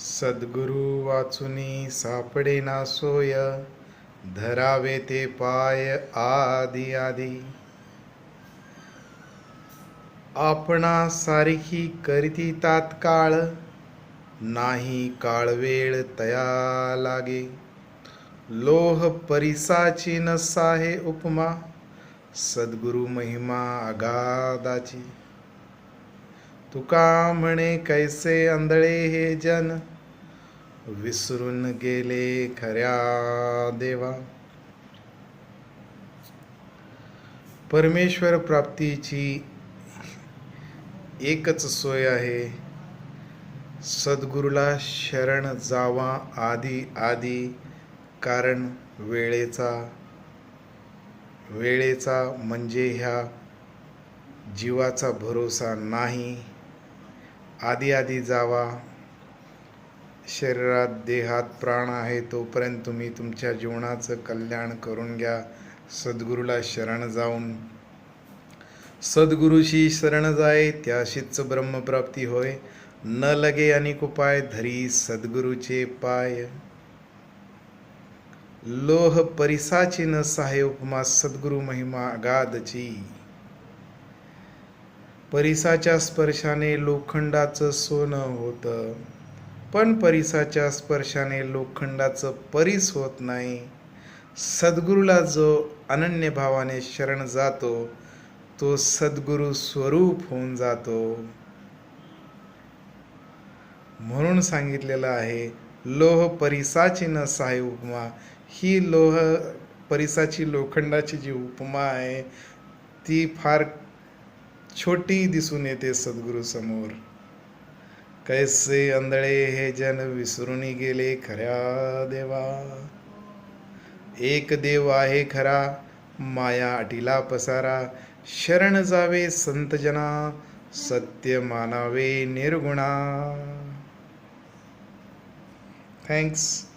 सद्गुरु वाचुनी सापडे ना सोय धरावे ते पाय आदी आदी. आपणा सारखी करीती तात्काळ नाही काळ वेळ तया लागे. लोह परिसाची नसाहे उपमा सद्गुरु महिमा अगादाची तुका म्हणे कैसे आंधळे हे जन? विसरून गेले खऱ्या देवा. परमेश्वर प्राप्तीची एकच सोय आहे. सद्गुरूला शरण जावा आधी आधी कारण वेळेचा वेळेचा म्हणजे ह्या जीवाचा भरोसा नाही. आधी आधी जावा. शरीरात देहात प्राण आहे तोपर्यंत तुम्ही तुमच्या जीवनाचं कल्याण करून घ्या. सद्गुरूला शरण जाऊन. सद्गुरुशी शरण जाय त्याशीच ब्रह्मप्राप्ती होय. न लगे अनेक उपाय धरी सद्गुरूचे पाय. लोह परिसाची न सहाय उपमा सद्गुरु महिमा गादची परिसाच्या स्पर्शाने लोखंडाचं सोनं होतं. पण परिसाच्या स्पर्शाने लोखंडाचं परीस होत नाही. सद्गुरूला जो अनन्य भावाने शरण जातो तो सद्गुरु स्वरूप होऊन जातो. म्हणून सांगितलेलं आहे लोह परिसाची न साई उपमा. ही लोह परिसाची लोखंडाची जी उपमा आहे ती फार छोटी दिसून येते सद्गुरू समोर. कैसे आंधळे हे जन विसरून गेले खऱ्या देवा. एक देव आहे खरा माया अटीला पसारा. शरण जावे संत जना सत्य मानावे निर्गुणा. थँक्स